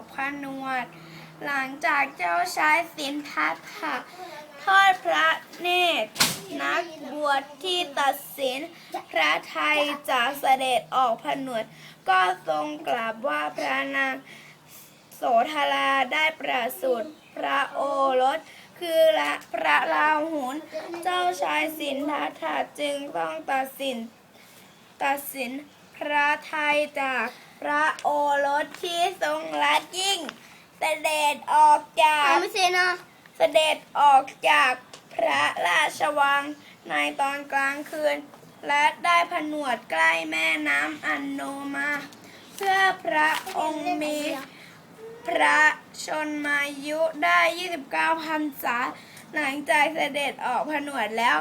อกผนวด หลังจากเจ้าชายสินทัตถะทอดพระเนตร นักบวชที่ตัดสินพระไทยจากเสด็จออกผนวด ก็ทรงกราบว่าพระนางโสธราได้ประสูติพระโอรสคือละพระลาหุนเจ้าชายสินทัตถะจึงต้องตัดสินตัดสิน พระไทยจากพระโอรสที่ทรงรักยิ่ง เสด็จออกจากเอาไม่เซ็นอะเสด็จออกจากพระราชวังในตอนกลางคืน และได้ผนวดใกล้แม่น้ำอันโนมา เพื่อพระองค์มีพระชนมายุได้ 29พรรษา หลังจากเสด็จออกผนวดแล้ว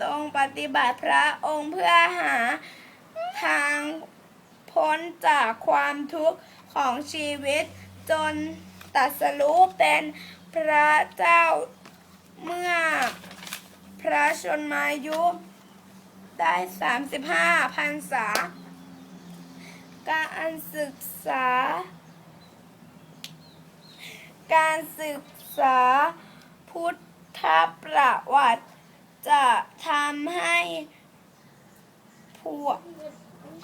ทรงปฏิบัติพระองค์เพื่อหา ทางพ้นจากความทุกข์ของชีวิต จนตัสรู้เป็นพระเจ้าเมื่อพระชนมายุได้ 35พรรษา การศึกษา การศึกษาพุทธประวัติจะทำให้ วก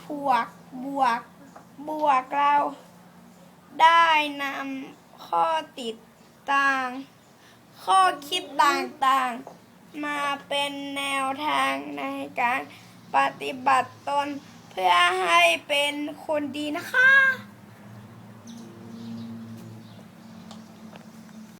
พวกบวก บวกเรา ได้นำข้อติดต่าง ข้อคิดต่างๆ มาเป็นแนวทางในการปฏิบัติตนเพื่อให้เป็นคนดีนะคะ